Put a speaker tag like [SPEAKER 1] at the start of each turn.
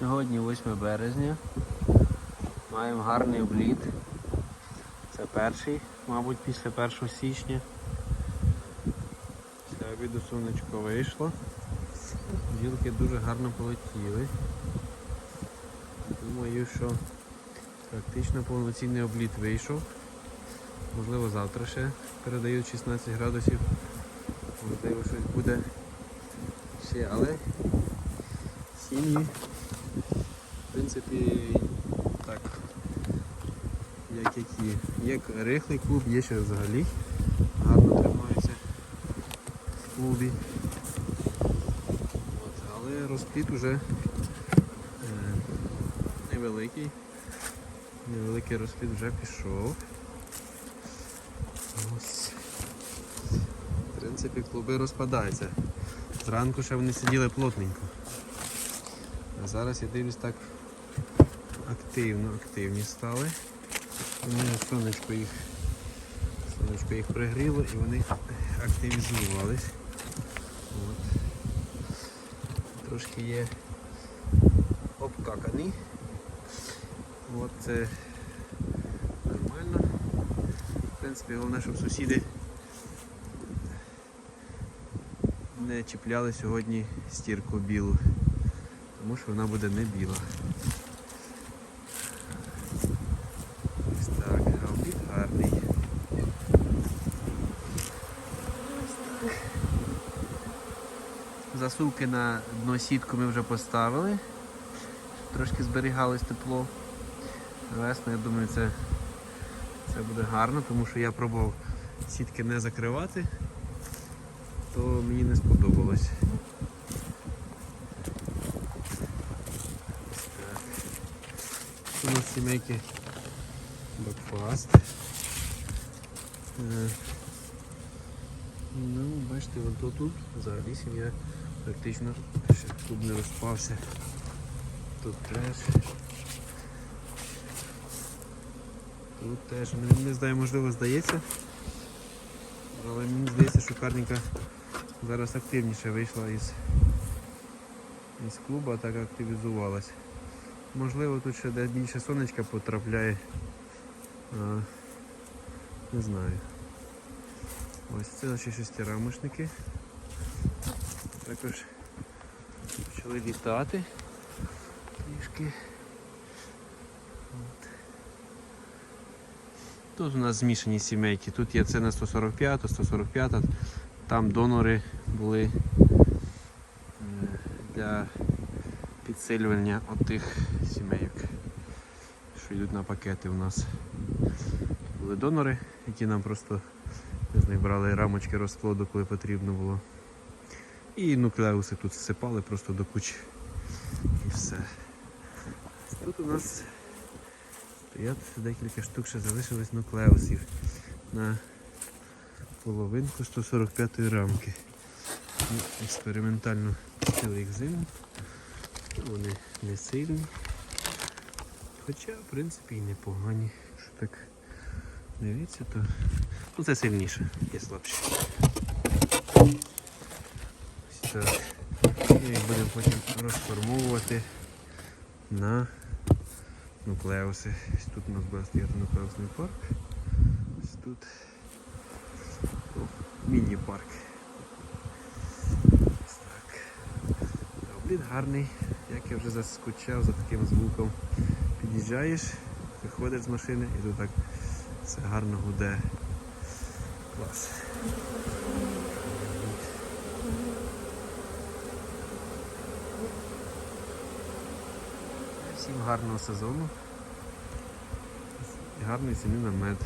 [SPEAKER 1] Сьогодні 8 березня. Маємо гарний обліт. Це перший, мабуть, після 1 січня. Після обіду сонечко вийшло. Бджілки дуже гарно полетіли. Думаю, що практично повноцінний обліт вийшов. Можливо, завтра ще передають 16 градусів. Можливо, щось буде ще, але сім'ї, принципі, так, як які. Є рихлий клуб, є ще взагалі. Гарно тримаються в клубі. От, але розпліт уже е, невеликий. Невеликий розпліт вже пішов. Ось. В принципі, клуби розпадаються. Зранку ще вони сиділи плотненько. А зараз я дивлюсь так активно, активні стали. Вони сонечко їх, сонечко їх пригріло і вони активізувались. От. Трошки є обкакані. От це нормально. В принципі, головне, щоб сусіди не чіпляли сьогодні стірку білу, тому що вона буде не біла. Ось так, а обід гарний. Ось так. Засувки на дно сітку ми вже поставили. Трошки зберігалось тепло. Весно, я думаю, це, це буде гарно, тому що я пробував сітки не закривати то мені не сподобалось. У нас сімейки бакфаст. Е, Ну, бачите, от тут взагалі сім'я практично ще тут не розпався. Тут теж. Тут теж, не, не знаю, можливо здається. Але мені здається, що карніка зараз активніше вийшла із, із клубу, так активізувалась. Можливо тут ще де більше сонечка потрапляє. А, не знаю. Ось це наші шестирамошники. Також почали літати трішки. Тут у нас змішані сімейки. Тут є це на 145, 145, там донори були е, для підсилювання отих сімейок, що йдуть на пакети у нас. Були донори, які нам просто з них брали рамочки розплоду, коли потрібно було. І нуклеуси тут всипали просто до кучі. І все. Тут у нас стоять декілька штук ще залишилось нуклеусів на половинку 145 рамки. Ми експериментально пустили їх зиму. Вони не сильні. Хоча, в принципі, і непогані. Якщо так дивіться, то ну, це сильніше, є слабші. Так. І їх будемо потім розформовувати на нуклеуси. Тут у нас буде стояти нуклеусний парк. Ось тут міні-парк. Обліт гарний, як я вже заскучав за таким звуком. Під'їжджаєш, виходиш з машини і тут так все гарно гуде. Клас. Всім гарного сезону і гарної ціни на мед.